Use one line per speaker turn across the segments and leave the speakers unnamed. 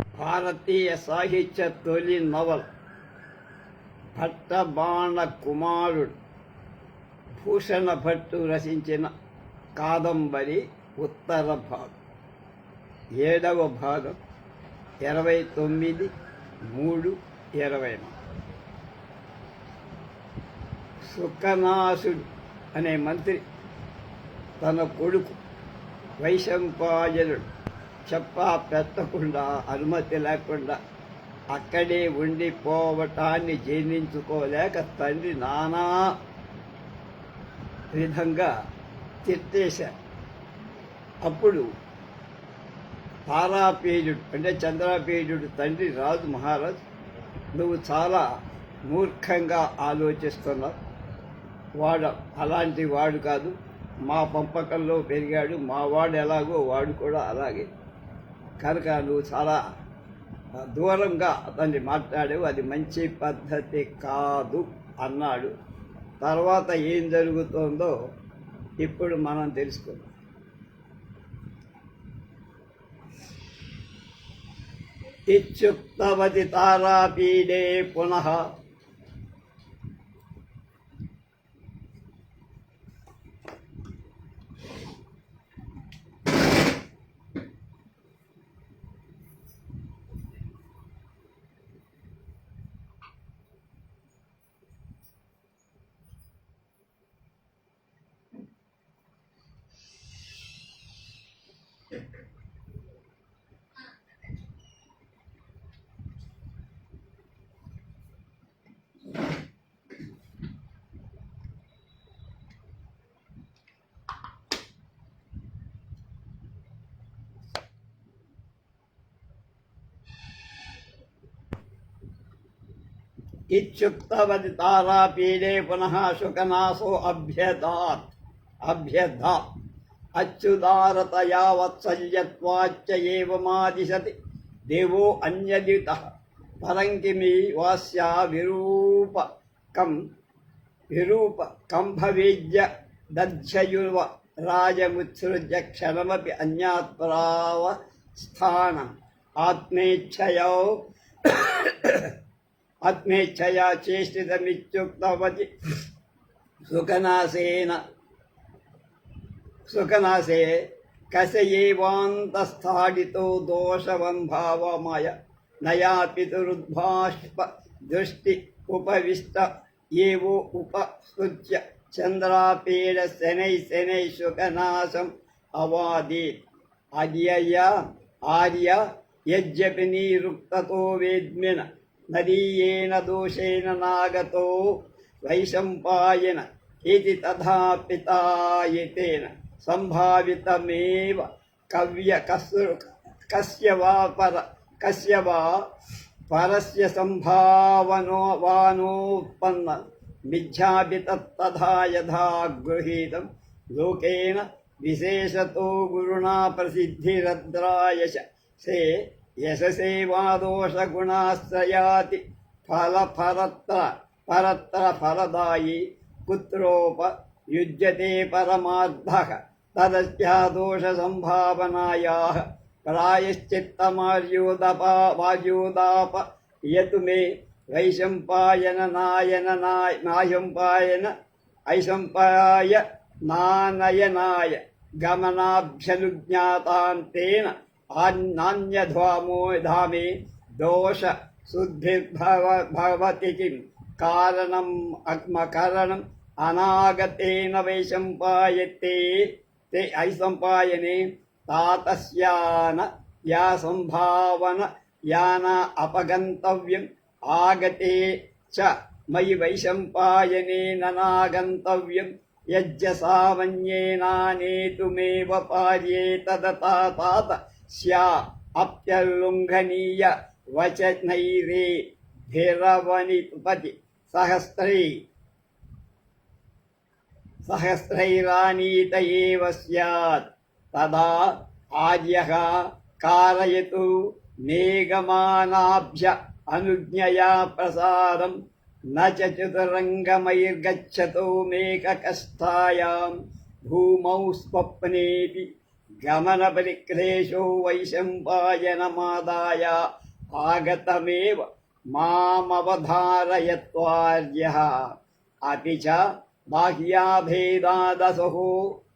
భారతీయ సాహిత్య తొలి నవల్ భట్టబాణ కుమారుడు భూషణ భట్టు రచించిన కాదంబరి ఉత్తర భాగం. ఏడవ భాగం ఇరవై తొమ్మిది మూడు ఇరవై సుఖనాసుడు అనే మంత్రి తన కొడుకు వైశంపాయనుడు చెప్ప పెట్టకుండా అనుమతి లేకుండా అక్కడే ఉండిపోవటాన్ని జీర్ణించుకోలేక తండ్రి నానా విధంగా తిట్టేశారు అప్పుడు తారాపీజుడు అంటే చంద్రాపీజుడు తండ్రి రాజు మహారాజ్ నువ్వు చాలా మూర్ఖంగా ఆలోచిస్తున్నావు. వాడు అలాంటి వాడు కాదు. మా పంపకంలో పెరిగాడు. మా వాడు ఎలాగో వాడు కూడా అలాగే. కనుక నువ్వు చాలా దూరంగా అతన్ని మాట్లాడావు. అది మంచి పద్ధతి కాదు అన్నాడు. తర్వాత ఏం జరుగుతుందో ఇప్పుడు మనం తెలుసుకుందాం. ఇచ్చుక్తవతి తారాపీడే పునః इच्छुक्तवदितारापीडे पुनः शुकनासो अभ्यदात्। अभ्यधात् అచ్యుదారతయా వత్సల్యత్వాచ్చ ఏవమాదిశతి దేవో అన్యదిత పరంకిమి వాస్యా విరూపకం విరూప కంభవేద్య దధ్యయువ రాజముత్సృజ్య క్షణమపి అన్యాత్పరావ స్థానం ఆత్మేచ్ఛయో ఆత్మేచ్ఛయా చేష్టితమిత్యుక్తవతి. సుఖనాశేన సుఖనాశే కసయేవాంతస్థాడితో దోషవంభావమయ నయా పితురుద్భాష్ప దృష్టి ఉపవిష్ట ఏవో ఉపస్తుత్య చంద్రాపీడ శనై శనై సుఖనాశం అవాదీత్ అద్యయ ఆర్య యజ్జపి నీరుక్తతో వేద్మిన నదీయేన దోషేణ నాగతో వైశంపాయన ఇది తథా పితాయతేన సంభావితమేవ కవ్య కస్య వా పర కస్య వా పరస్య సంభావనో వానోత్పన్న మిథ్యాపి తత్తథా యథా గృహీతం లోకేన విశేషతో గురుణా ప్రసిద్ధిరద్రాయశ సే యశసేవాదోషగుణాశ్రయాతి ఫలఫరత్ర పరత్ర ఫలదాయి కుత్రోప యుజ్యతే పరమార్థః తదస్యా దోష సంభావనాయా ప్రాయశ్చిత్తమార్యోదపా వార్యోదాప యతు మే వైశంపాయన నాయన నాయ నాశంపాయన ఐశంపాయ నానయనాయ గమనాభ్యనుజ్ఞాతాంతేన నాన్యధ్వామో ధామే దోష శుద్ధిర్భవ భవతి కిం కారణం అగ్మకరణం అనాగతేన వైశంపాయతే ते ఐసంపాయనే తాతస్యాన యా సంభావన యాన అపగంతవ్యం ఆగతే చ మయి వైశంపాయనేన ననాగంతవ్యం. యజ్జ సావన్యేనానేతుమేవ పార్యే తదతా తాత స్యా అప్యల్లుంఘనీయ వచనైరే. ధిరవనిపతి సహస్రై सहस्रैरानीत एव स्यात् तदा आर्यः कारयतु नेगमानाभ्य अनुज्ञया प्रसारं न च चतुरङ्गमैर्गच्छतो मेककष्टायां भूमौ स्वप्नेऽपि गमनपरिक्लेशो वैशम्पायनमादाय आगतमेव मामवधारयत्वार्यः अपि च बाह्याभेदादसुः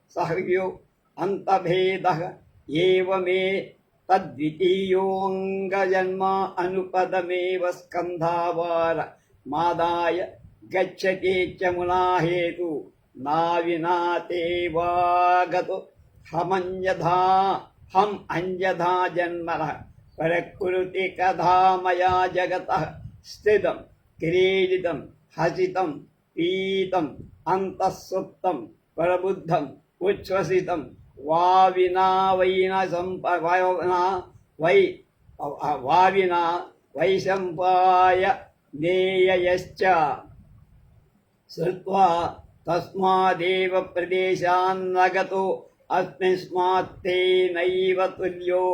सहयो अन्तभेदः एव मे तद्वितीयोऽङ्गजन्म अनुपदमेव स्कन्धावार मादाय गच्छति च मुनाहेतु नाविना ते वागतु हमञ्जधा हम् अञ्जधा जन्मनः। परकुरुति कथा मया जगतः स्थितं, क्रीडितं, हसितं, पीतं అంతఃసుప్తం ప్రబుద్ధం ఉచ్ఛ్వసితం వావినా వైన సంప వై వావిన వైశంపాయ దేయశ్చ శ్రుత్వా తస్మాదేవ ప్రదేశాన్నగతో అస్మిస్మాత్తే నైవ తుల్యో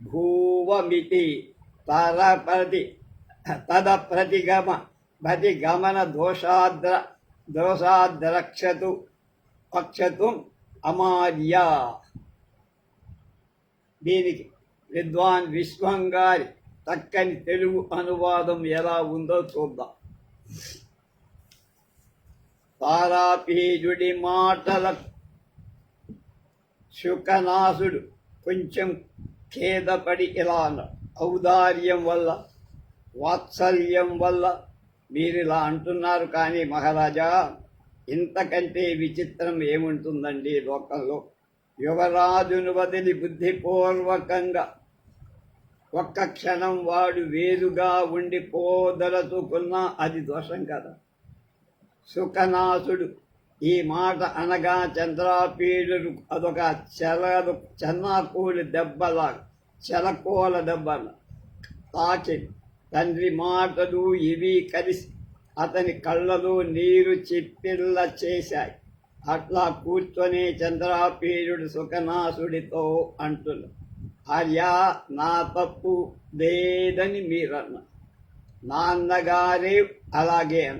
భూవమితి. తరపతి తదప్రతిగమ ప్రతిగమన దోషాద్ర దోషాద్దరక్షతు పక్షతు అమార్య. దీనికి విద్వాన్ విశ్వం గారి చక్కని తెలుగు అనువాదం ఎలా ఉందో చూద్దాం. తారాపీజుడి మాటల శుకనాసుడు కొంచెం ఖేదపడి ఇలా అన్నాడు ఔదార్యం వల్ల వాత్సల్యం వల్ల మీరు ఇలా అంటున్నారు కానీ మహారాజా ఇంతకంటే విచిత్రం ఏముంటుందండి లోకంలో? యువరాజును వదిలి బుద్ధిపూర్వకంగా ఒక్క క్షణం వాడు వేరుగా ఉండి పోదలుచుకున్నా అది దోషం కదా. సుఖనాథుడు ఈ మాట అనగా చంద్రాపీడు అదొక చెలదు చెన్నాకూలి దెబ్బలా చెలకోల దెబ్బల. తాకి తండ్రి మాటలు ఇవి కలిసి అతని కళ్ళలో నీరు చిప్పిళ్ళ చేశాయి. అట్లా కూర్చొని చంద్రాపీరుడు సుఖనాసుడితో అంటున్నాడు ఆర్యా నా తప్పు లేదని మీరన్న. నాన్నగారే అలాగే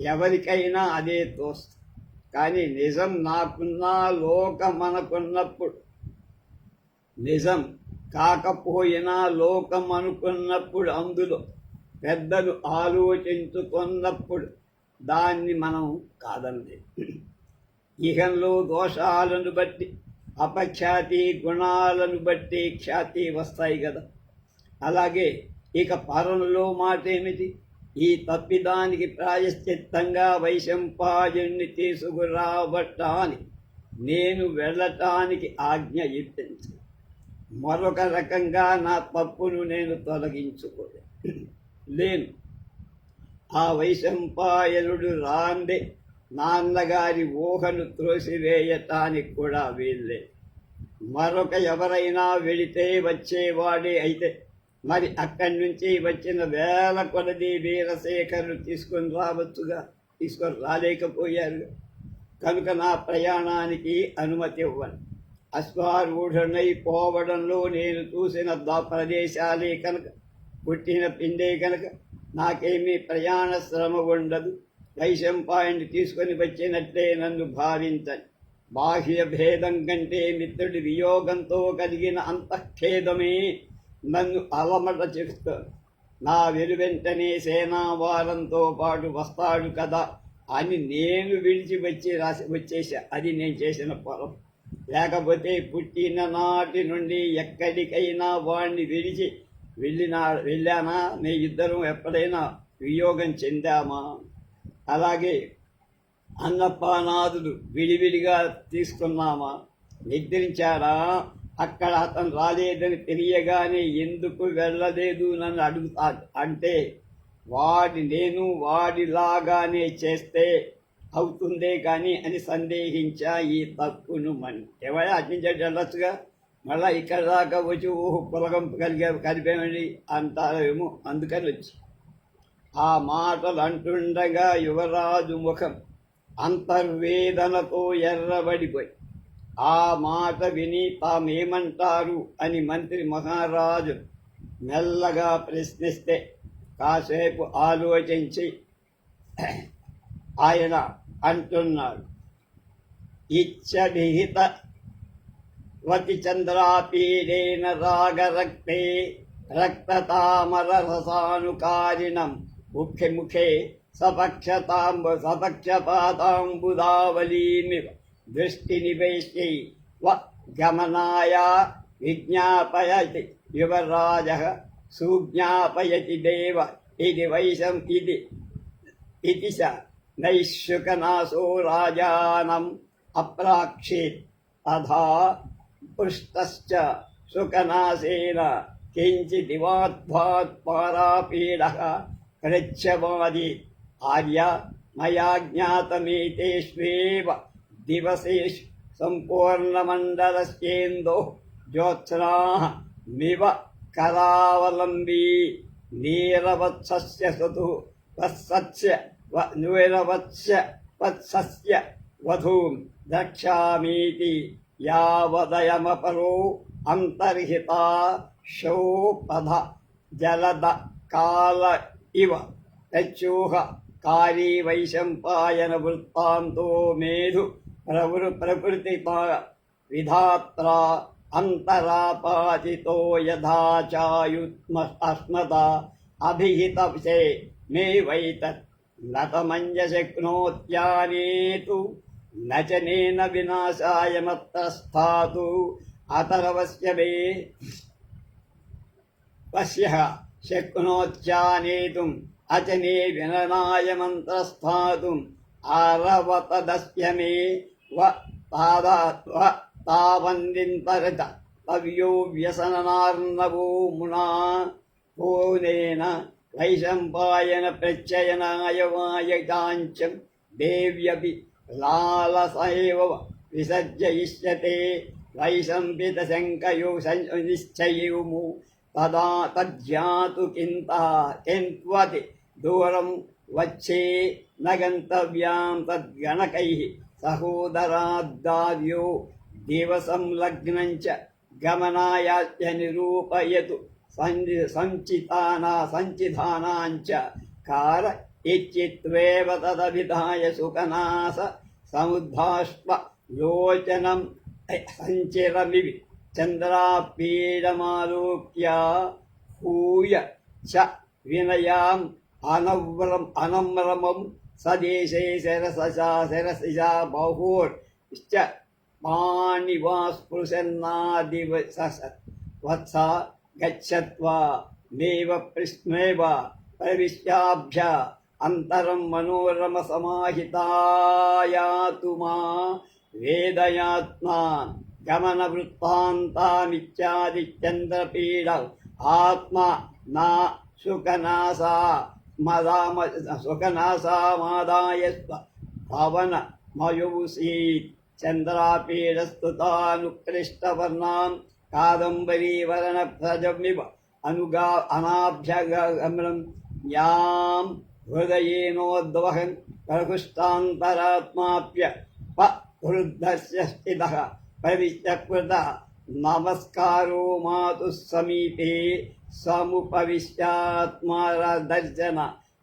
ఎవరికైనా అదే తోస్తుంది కానీ నిజం నాకున్నా లోకం మనకున్నప్పుడు. నిజం? కాకపోయినా లోకం అనుకున్నప్పుడు అందులో పెద్దలు ఆలోచించుకున్నప్పుడు దాన్ని మనం కాదండి. ఇహంలో దోషాలను బట్టి అపఖ్యాతి గుణాలను బట్టి ఖ్యాతి వస్తాయి కదా. అలాగే ఇక పరంలో మాట ఏమిటి ఈ తప్పిదానికి ప్రాయశ్చిత్తంగా వైశంపాయుణ్ణి తీసుకురావటానికి నేను వెళ్ళటానికి ఆజ్ఞ ఇప్పించాను. మరొక రకంగా నా తప్పును నేను తొలగించుకోలే. లేను. ఆ వైశంపాయనుడు రాందే నాన్నగారి ఊహను త్రోసివేయటానికి కూడా వీల్లే మరొక ఎవరైనా వెళితే వచ్చేవాడే అయితే మరి అక్కడి నుంచి వచ్చిన వేల కొలది వీరశేఖరులు తీసుకొని రావచ్చుగా తీసుకొని రాలేకపోయారు కనుక నా ప్రయాణానికి అనుమతి ఇవ్వండి. అశ్వారూఢునై పోవడంలో నేను చూసిన దా ప్రదేశాలే కనుక పుట్టిన పిండే కనుక నాకేమీ ప్రయాణ శ్రమ ఉండదు. వైశంపాయన్ని తీసుకొని వచ్చినట్లే నన్ను భావించని బాహ్య భేదం కంటే మిత్రుడి వియోగంతో కలిగిన అంతఃఖేదమే నన్ను అలమట చెప్తా నా వెలువెంటనే సేనావారంతో పాటు వస్తాడు కదా అని నేను విడిచి వచ్చి రాసి వచ్చేసా అది నేను చేసిన పొలం లేకపోతే పుట్టిన నాటి నుండి ఎక్కడికైనా వాడిని విడిచి వెళ్ళినా వెళ్ళానా? మీ ఇద్దరం ఎప్పుడైనా వియోగం చెందామా? అలాగే అన్నపానాదులు విడివిడిగా తీసుకున్నామా? నిద్రించారా అక్కడ అతను రాలేదని తెలియగానే ఎందుకు వెళ్ళలేదు నన్ను అడుగుతా అంటే వాడి నేను వాడిలాగానే చేస్తే అవుతుందే కానీ అని సందేహించా ఈ తప్పును మని ఎవరైనా అర్జించేటి వెళ్ళొచ్చుగా మళ్ళీ ఇక్కడ దాకా వచ్చి ఊహు పులగం కలిగే కలిపేమని అంటారేమో అందుకని వచ్చి. ఆ మాటలు అంటుండగా యువరాజు ముఖం అంతర్వేదనతో ఎర్రబడిపోయి. ఆ మాట విని తామేమంటారు అని మంత్రి మహారాజు మెల్లగా ప్రశ్నిస్తే కాసేపు ఆలోచించి ఆయన అంటున్నాడు. ఇచ్చవిహిత వతి చంద్రాపీడేన రాగరక్తే రక్తతామరసానుకారిణం ముఖ్య ముఖే సపక్షతాంబ సపక్షపాతాంబుదావలీమివ దృష్టి నివేశి వ గమనాయ విజ్ఞాపయతి యువరాజ సుజ్ఞాపయతి దేవ. ఇది వైశం ఇది ఇది స नैश्युकनासो राजानम् अप्राक्षेत् अधा पृष्टश्च शुकनासेन किञ्चिदिवाध्वात् पारापीडः प्रच्छवादि आर्य मया ज्ञातमेतेष्वेव दिवसेषु सम्पूर्णमण्डलस्येन्दोः ज्योत्स्नाः मिव करावलम्बी नीरवत्सस्य सतुः वत्सस्य నువెరవత్స్య వత్సస్య వధూం ద్రక్ష్యామీతి యావదయమపరో అంతర్హితా శోపధ జలద కాల ఇవ ప్రత్యూహ కారీ వైశంపాయన వృత్తాంతో మేధు ప్రవృ ప్రకృతి విధాత్ర అంతరాపాచితో యథాచాయుత్మ అస్మద అభిహితవశే మే వై నతమంజశక్నోత్యానేతు నచనేన వినాశాయ మత్త స్థాతు అతరవస్య మే పశ్య శక్నోత్యానేతుం అచనే విననాయ మంత్రస్థాతుం అరవతదస్య మే వ తాదా తావందింతరిత పవ్యో వ్యసననార్ణవో మునా పూనేన तव्यो व्यसननार्णवो मुना पूनेन वैशम्पायन प्रत्ययनाय वायकाञ्चं देव्यपि लालसैव विसर्जयिष्यते वैशम्पितशङ्कयो निश्चयुमु तदा तज्ज्ञातु किन्तः किन्त्वति दूरं वच्छे न गन्तव्यां तद्गणकैः सहोदराद्दाव्यो दिवसंलग्नं च गमनायास्य निरूपयतु సంచి సంచితానా సంచిధానాంచ కార ఇచ్చిత్వేవ తదభిధాయ సుఖనాశ సముద్భాష్ప యోచనం. సంచిరమివి. చంద్రాపీడమాలోక్య భూయ చ వినయాం అనవ్రం అనమ్రమం సదేశే శరసా శరసిషా బహూర్శ్చ పాణివాస్పృశన్నాదివ వత్స గచ్చత్వా నేవ ప్రశ్నేవ పరిశ్యాభ్య అంతరం మనోరమ సమాహితాయాతు మా వేదయాత్మాన్ గమన వృత్తాంతామిత్యాది చంద్రపీడ ఆత్మ నా సుఖనాసా మదామ సుఖనాసామాదాయ పవన మయూసీ చంద్రాపీడస్తుతానుకృష్టవర్ణాన్ कादम्बरीवर्णप्रजमिव अनुगा अनाभ्यगमनं यां हृदयेनोद्वहन् प्रकृष्टान्तरात्माप्य प वृद्धस्य स्थितः प्रविश्यकृतः नमस्कारो मातुः समीपे समुपविश्यात्मादर्शन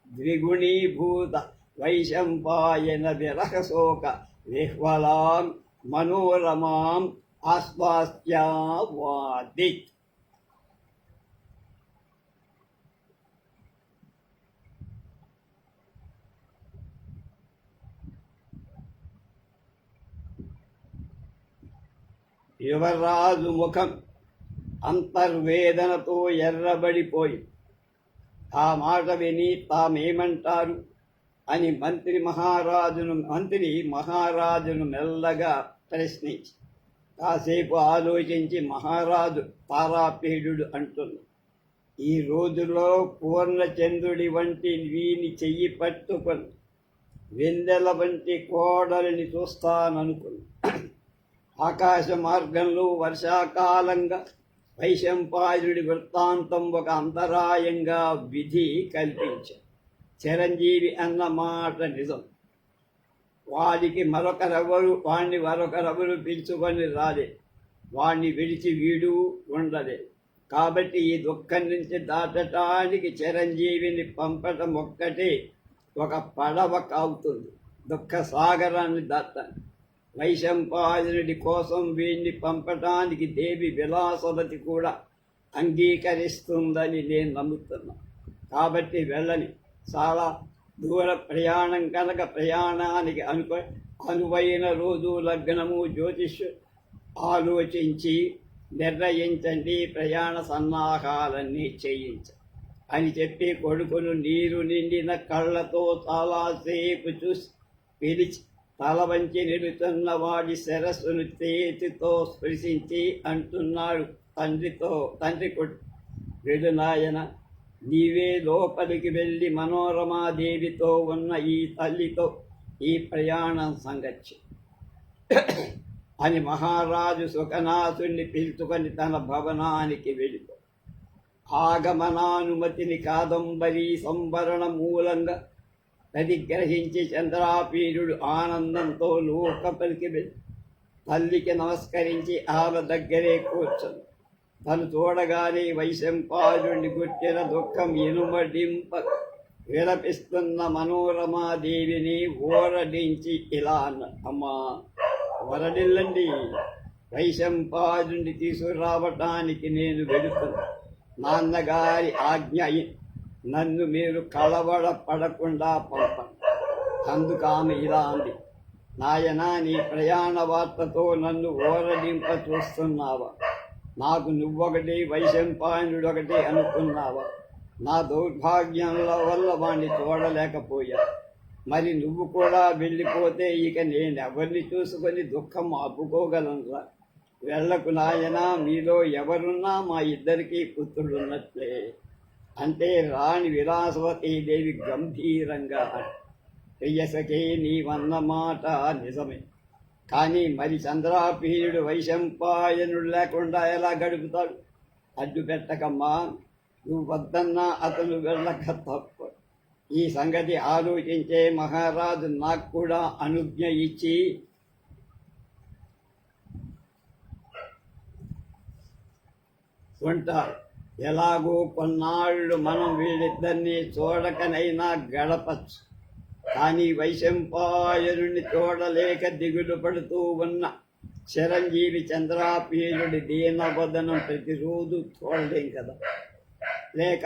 द्विगुणीभूत वैशम्पायन विरहशोक विह्वलां मनोरमाम् అస్వాస్థ్యావాది యువరాజు ముఖం అంతర్వేదనతో ఎర్రబడిపోయి ఆ మాట విని తామేమంటారు? అని మంత్రి మహారాజును మంత్రి మహారాజును మెల్లగా ప్రశ్నించి కాసేపు ఆలోచించి మహారాజు తారాపీడుడు అంటున్నాడు ఈ రోజులో పూర్ణచంద్రుడి వంటి వీని చెయ్యి పట్టుకొని వెన్నెల వంటి కోడలిని చూస్తాననుకుని ఆకాశ మార్గంలో వర్షాకాలంగా వైశంపాయుడి వృత్తాంతం ఒక అంతరాయంగా విధి కల్పించారు. చిరంజీవి అన్న మాట నిజం. వాడికి మరొకరెవరు వాడిని మరొకరెవరు పిలుచుకొని రాలే. వాడిని విడిచి వీడు ఉండలే. కాబట్టి ఈ దుఃఖం నుంచి దాటటానికి చిరంజీవిని పంపటం ఒక్కటే ఒక పడవ కావుతుంది. దుఃఖ సాగరాన్ని దాటాలి. వైశంపాయనుడి కోసం వీణ్ణి పంపటానికి దేవి విలాసవతి కూడా అంగీకరిస్తుందని నేను నమ్ముతున్నా. కాబట్టి వెళ్ళని. చాలా దూర ప్రయాణం కనుక ప్రయాణానికి అనుకు అనువైన రోజు లగ్నము జ్యోతిష్ ఆలోచించి నిర్ణయించండి ప్రయాణ సన్నాహాలన్నీ చేయించండి అని చెప్పి కొడుకును నీరు నిండిన కళ్ళతో చాలాసేపు చూసి పిలిచి తల వంచి నిలుతున్న వాడి శిరస్సును చేతితో స్పృశించి అంటున్నాడు తండ్రితో తండ్రి కొడు నాయన నీవే లోపలికి వెళ్ళి మనోరమాదేవితో ఉన్న ఈ తల్లితో ఈ ప్రయాణం సంగచ్చి అని మహారాజు సుఖనాథుణ్ణి పిలుచుకొని తన భవనానికి వెళ్ళిపో. ఆగమనానుమతిని కాదంబరి సంవరణ మూలంగా పరిగ్రహించి చంద్రాపీరుడు ఆనందంతో లోకపలికి వెళ్ళి తల్లికి నమస్కరించి ఆమె దగ్గరే కూర్చుంది. తను చూడగానే వైశంపాలుని గుట్టిన దుఃఖం ఇనుమడింప విలపిస్తున్న మనోరమాదేవిని ఊరడించి ఇలా అమ్మా వరడిల్లండి వైశంపాలుని తీసుకురావటానికి నేను వెళుతున్నా. నాన్నగారి ఆజ్ఞ నన్ను మీరు కలవడ పడకుండా పంపండి. అందుకు ఆమె ఇలా అంది. నాయన నీ ప్రయాణ వార్తతో నన్ను ఓరడింప చూస్తున్నావా? నాకు నువ్వొకటి వైశంపాయనుడు ఒకటి అనుకున్నావా. నా దౌర్భాగ్యంల వల్ల వాణ్ణి చూడలేకపోయా. మరి నువ్వు కూడా వెళ్ళిపోతే ఇక నేను ఎవరిని చూసుకొని దుఃఖం ఆపుకోగలనురా? వెళ్ళకు నాయనా మీలో ఎవరున్నా మా ఇద్దరికీ పుత్రుడున్నట్లే. అంటే రాణి విలాసవతీదేవి గంభీరంగా. ప్రియసకే నీవన్న మాట నిజమే. కానీ మరి చంద్రాపీయుడు వైశంపాయనుడు లేకుండా ఎలా గడుపుతాడు? అడ్డు పెట్టకమ్మా నువ్వు వద్దన్నా అతను వెళ్ళక తప్పు. ఈ సంగతి ఆలోచించే మహారాజు నాకు కూడా అనుజ్ఞ ఇచ్చి ఉంటారు. ఎలాగో కొన్నాళ్ళు మనం వీళ్ళిద్దరినీ చూడకనైనా గడపచ్చు. కానీ వైశంపాయనుని చూడలేక దిగులు పడుతూ ఉన్న చిరంజీవి చంద్రాపీయుడి దీనవదనం ప్రతిరోజు చూడలేం కదా. లేక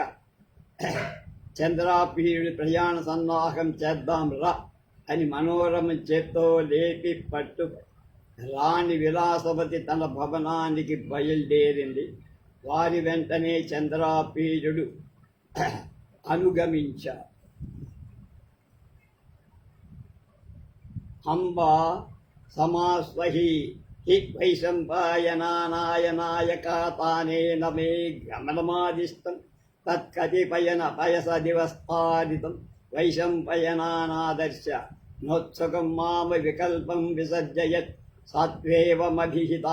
చంద్రాపీయుడి ప్రయాణ సన్నాహం చేద్దాం రా అని మనోరమ చేత్తో లేపి పట్టు రాణి విలాసవతి తన భవనానికి బయలుదేరింది. వారి వెంటనే చంద్రాపీయుడు అనుగమించారు అంబా సమాస్వహి హి వైశంపాయనానాయనాయకాతానేన మే గమనమాదిష్టం తత్కతిపయన పయస దివస్థాదితం వైశంపయనానాదర్శ నోత్సుకం మామ వికల్పం విసర్జయత్ సత్వేవమభిహిత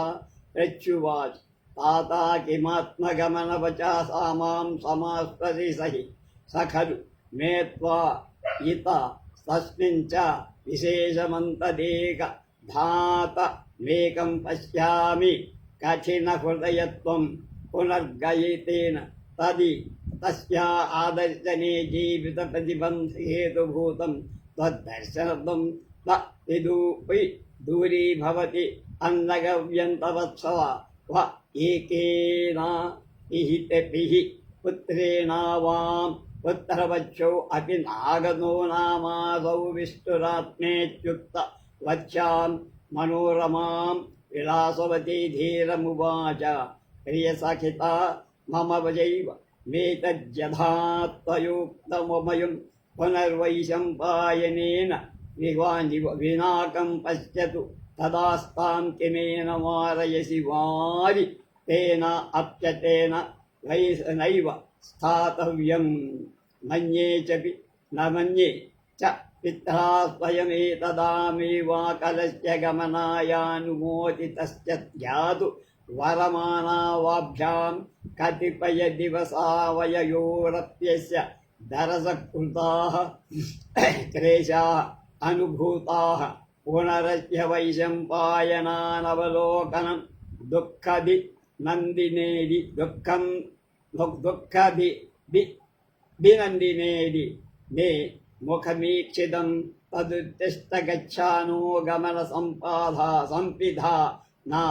ప్రత్యువాచ్ తాత కిమాత్మగమనవచా సామాం సమాస్వసి సహి సఖలు ఖలు మే త్వా ఇత తస్మిన్ చ विशेषमन्तदेक धात पशा पश्यामि। कठिनहृदयत्वं पुनर्गयितेन तदि तस्या आदर्शने जीवितप्रतिबन्धहेतुभूतं त्वद्दर्शनत्वं त्वपिदूपि दूरी भवति अन्नगव्यन्तवत्सव व एकेन पिहितपिः पुत्रेणा పుత్రేణావాం పుత్రవచ్చౌ అపి నాగనో నామాదౌ విష్ణురాత్మేత్యుక్త వచ్చాం మనోరమాం విలాసవతి ధీరమువాచ. ప్రియసఖిత మమ వజైవ మేతజ్జధాత్వయోక్తమయం పునర్వైశంపాయనేన వివాని వినాకం పశ్యతు తదాస్తాం కిమేన మారయసి వారి తేన అప్యతేన వైస నైవ స్థాతవ్యం. మన్యే చపి న మన్యే చ పిత్రా స్వయమేతదామేవాకలస్య గమనాయానుమోదితశ్చ ధ్యాతు వరమానావాభ్యాం కతిపయ దివసావయయోరప్యస్య దరసకృతాः క్లేశాः అనుభూతాः పునరస్య వైశంపాయనానవలోకనం దుఃఖది నందినేది దుఃఖం దుఃఖ బి బి బినందినేది మే ముఖమీక్షితం తదు గచ్చానో గమన సంపాద సంపిధ నా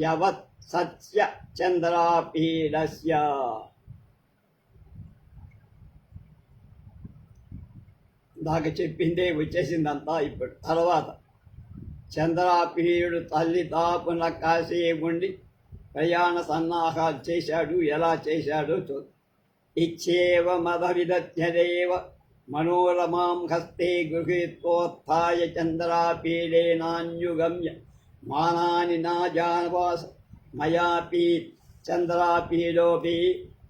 యవత్ సత్య చంద్రాపీడస్య దాకా చెప్పిందే వచ్చేసిందంతా ఇప్పుడు తర్వాత చంద్రాపీయుడు తల్లి తాపున కాసేపుండి ప్రయాణ సన్నాహాలు చేశాడు ఎలా చేశాడో చూ ఇచ్చేవ మద విదత్యదేవ మనోరమాం హస్తే గృహీత్వోత్థాయ చంద్రాపీడేనాన్యుగమ్య మానాని నా జానవాస మయాపీ చంద్రాపీడోపి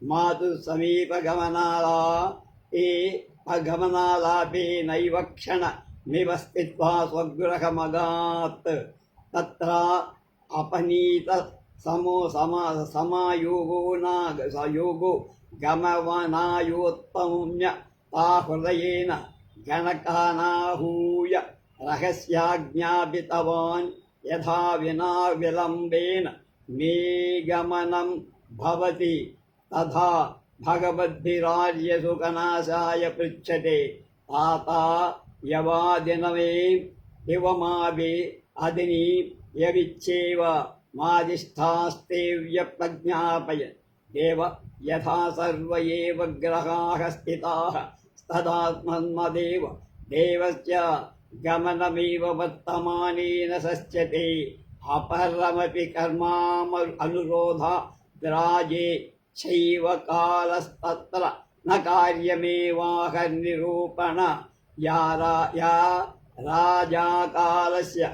మాతు సమీపగమనాలా ఏ అగమనాలాపి నైవ క్షణ నివస్థిత్వా స్వగృహమగాత్ తత్ర అపనీత సమో సమ సమాయోగో నా సయోగో గమవనాయోత్తమ్య తా హృదయేన గణకానాహూయ రహస్యాజ్ఞాపితవాన్ యథా వినా విలంబేన మే గమనం భవతి తథా భగవద్భిరార్యసుకనాశాయ పృచ్చతే తాతా యవాదినవే దివమాభి అదిని యవిచ్చేవ మాదిష్టాస్తేవ్య ప్రజ్ఞాపయ దేవ యథా సర్వ ఏవ గ్రహాः స్థితాः తదాత్మన్మదేవ దేవస్య గమనమేవ వర్తమానేన సస్యతే అపరమపి కర్మామ అనురోధ ద్రాజే చైవ కాలస్తత్ర న కార్యమేవాహ నిరూపణ. యా రా యా రాజాకాలస్య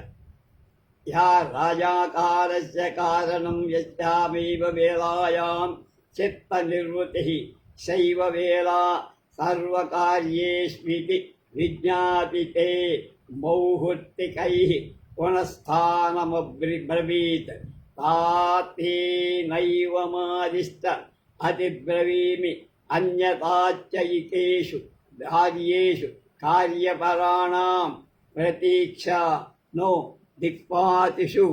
యా రాజాకాలస్య కారణం యస్యామేవ వేళాయాం చిత్తనిర్వృతిः శైవ వేళా సర్వకార్యేష్వితి విజ్ఞాపితే మౌహుర్తికైः పునఃస్థానమబ్రవీత్ తాతేనైవ మాదిష్ట అతిబ్రవీమి అన్యతాచయికేషు కార్యేషు కార్యపరాణాం ప్రతీక్ష నో దిక్పాతిషు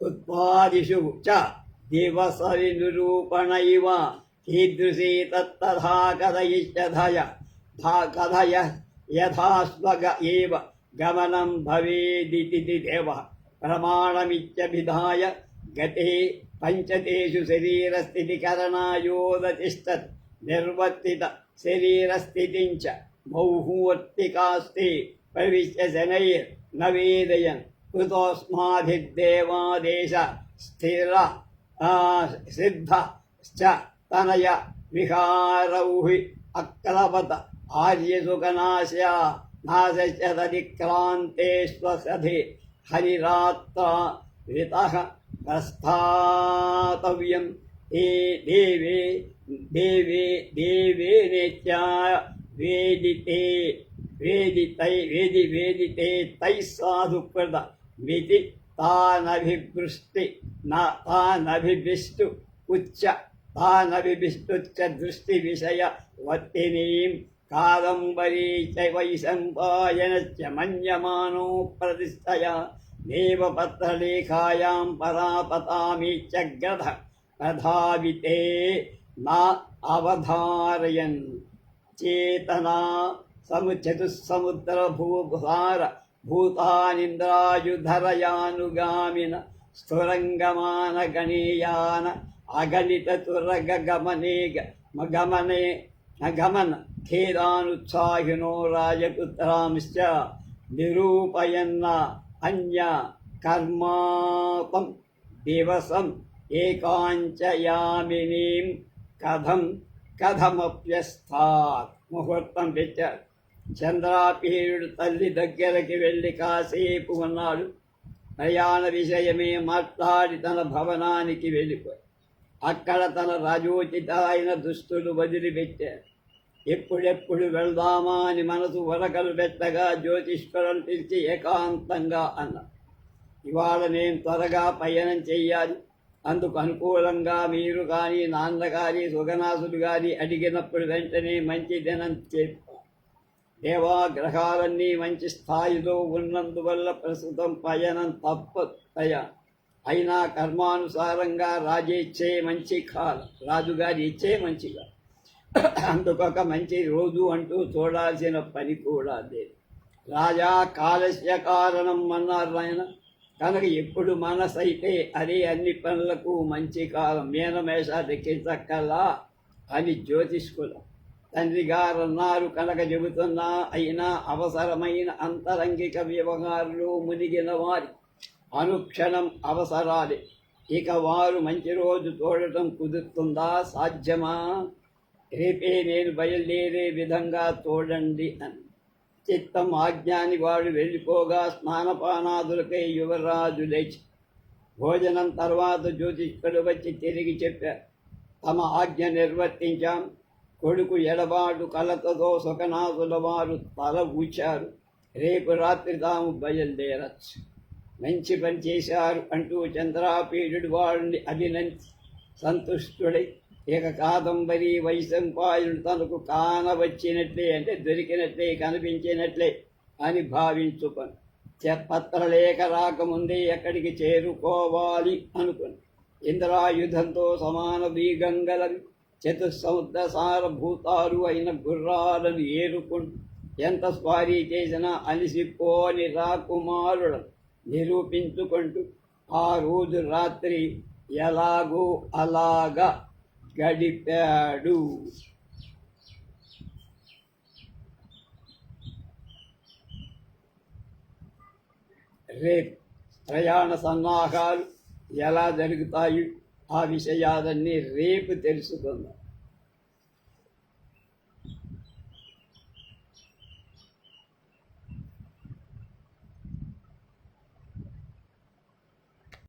उत्पादिषु च दिवसविनिरूपण इव कीदृशी तत्तथा कथयिष्यधय धा कथय यथा स्वग एव गमनं भवेदिति देवः प्रमाणमित्यभिधाय गते पञ्चतेषु शरीरस्थितिकरणायोदतिष्ठत् నిర్వర్తిత శరీరస్థితించ బహువర్తికాస్తి భవిష్య శనైర్ నవేదయన్ కృతోస్మాధిదేవాదేశ స్థిర సిద్ధ తనయ విహారౌహి అక్లవత ఆర్యసుఖనాశ నాశదిక్రాంతేష్వసధి హరిరాత్ర విత ప్రస్థాతవ్యం. ఏ దేవి దేవే దేవేనేత్యా వేదితే వేదితై వేది వేదితే తై సాధుకృత మితి తానభివృష్టి నా తానభివిష్టు ఉచ్చ తానభివిష్టుచ్చ దృష్టి విషయ వర్తినీం కాదంబరీ చ వైశంపాయనశ్చ మన్యమానో ప్రతిష్టయ దేవపత్రలేఖాయాం పరాపతామి చ గ్రధ ప్రధావితే నా అవధారయన్. చేతనా సముచతు సముద్ర భూభార భూతానింద్రాయుధరయానుగామిన స్థురంగమాన గణీయాన అగణిత తురగమనేగ గమనే అగమన ఖేదానుత్సాహినో రాజపుత్రాంశ నిరూపయన్న అన్య కర్మాపం దివసం ఏకాంచయామినీం కథం కథమప్యస్థాత్. ముహూర్తం పెట్టారు చంద్రాపీయుడు తల్లి దగ్గరికి వెళ్ళి కాసేపు ఉన్నాడు. ప్రయాణ విషయమే మాట్లాడి తన భవనానికి వెళ్ళిపోయి. అక్కడ తన రాజోచిత అయిన దుస్తులు వదిలిపెట్టారు ఎప్పుడెప్పుడు వెళ్దామా అని మనసు వరకలు పెట్టగా జ్యోతిష్వరం పిలిచి ఏకాంతంగా అన్న. ఇవాళ నేను త్వరగా పయనం చెయ్యాలి అందుకు అనుకూలంగా మీరు కానీ నాన్న కానీ గారి కానీ అడిగినప్పుడు వెంటనే మంచి దినం చెప్పారు దేవా గ్రహాలన్నీ మంచి స్థాయిలో ఉన్నందువల్ల ప్రస్తుతం పయనం తప్ప అయినా కర్మానుసారంగా రాజేచ్చే మంచి కాలం రాజుగారి ఇచ్చే మంచిగా అందుకొక మంచి రోజు అంటూ చూడాల్సిన పని కూడా లేదు రాజా కాలస్య కారణం అన్నారు ఆయన కనుక ఎప్పుడు మనసైతే అదే అన్ని పనులకు మంచి కాలం. మీనమేష లెక్కించక్కలా అని జ్యోతిష్కులు తండ్రి గారు అన్నారు. కనుక చెబుతున్నా అయినా అవసరమైన అంతరంగిక వ్యవహారాలు మునిగిన వారి అనుక్షణం అవసరాలే. ఇక వారు మంచి రోజు తోడటం కుదురుతుందా? సాధ్యమా? రేపే నేను బయలుదేరే విధంగా తోడండి అని చిత్తం ఆజ్ఞాని వాడు వెళ్ళిపోగా స్నానపానాదులకై యువరాజు లేచి భోజనం తర్వాత జ్యోతిష్కుడు వచ్చి తిరిగి చెప్పారు తమ ఆజ్ఞ నిర్వర్తించాం. కొడుకు ఎడబాటు కలతతో సుఖనాథుల వారు తల ఊచారు. రేపు రాత్రి తాము బయలుదేరచ్చు. మంచి పని చేశారు అంటూ చంద్రాపీఠుడు వారిని అభినంది సంతుష్టుడై ఇక కాదంబరి వైశంపాయుడు తనకు కానవచ్చినట్లే అంటే దొరికినట్లే కనిపించినట్లే అని భావించుకొని చె- పత్రలేఖ రాకముందే ఎక్కడికి చేరుకోవాలి అనుకుని ఇంద్రాయుధంతో సమాన వీగంగలవి చతుస్సముద్ర సారభూతాలు అయిన గుర్రాలను ఏరుకుంటూ ఎంత స్వారీ చేసినా అలిసిపోని రాకుమారులను నిరూపించుకుంటూ ఆ రోజు రాత్రి ఎలాగూ అలాగా గడిపాడు రేపు ప్రయాణ సన్నాహాలు ఎలా జరుగుతాయి? ఆ విషయాలన్నీ రేపు తెలుసుకుందాం.